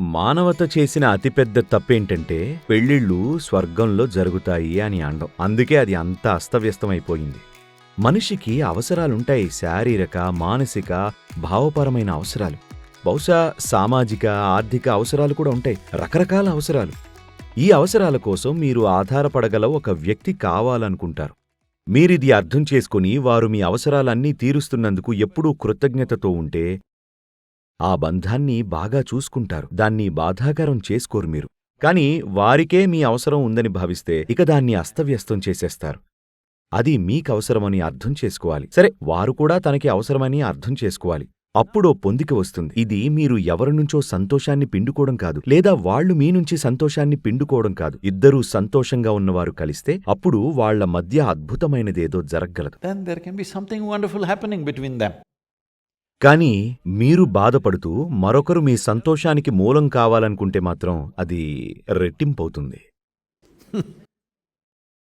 మానవత చేసిన అతిపెద్ద తప్పేంటంటే పెళ్ళిళ్ళు స్వర్గంలో జరుగుతాయి అని అండం. అందుకే అది అంత అస్తవ్యస్తమైపోయింది. మనిషికి అవసరాలుంటాయి శారీరక మానసిక భావపరమైన అవసరాలు. బహుశా సామాజిక ఆర్థిక అవసరాలు కూడా ఉంటాయి. రకరకాల అవసరాలు. ఈ అవసరాల కోసం మీరు ఆధారపడగల ఒక వ్యక్తి కావాలనుకుంటారు. మీరిది అర్థం చేసుకుని వారు మీ అవసరాలన్నీ తీరుస్తున్నందుకు ఎప్పుడూ కృతజ్ఞతతో ఉంటే ఆ బంధాన్ని బాగా చూసుకుంటారు. దాన్ని బాధాకరం చేసుకోరు మీరు. కాని వారికే మీ అవసరం ఉందని భావిస్తే ఇక దాన్ని అస్తవ్యస్తం చేసేస్తారు. అది మీకవసరమని అర్థం చేసుకోవాలి. సరే వారు కూడా తనకి అవసరమని అర్థం చేసుకోవాలి. అప్పుడో పొందిక వస్తుంది. ఇది మీరు ఎవరి నుంచో సంతోషాన్ని పిండుకోవడం కాదు. లేదా వాళ్ళు మీ నుంచి సంతోషాన్ని పిండుకోవడం కాదు. ఇద్దరూ సంతోషంగా ఉన్నవారు కలిస్తే అప్పుడు వాళ్ళ మధ్య అద్భుతమైనదేదో జరగగలదు. కానీ మీరు బాధపడుతూ మరొకరు మీ సంతోషానికి మూలం కావాలనుకుంటే మాత్రం అది రెట్టింపవుతుంది.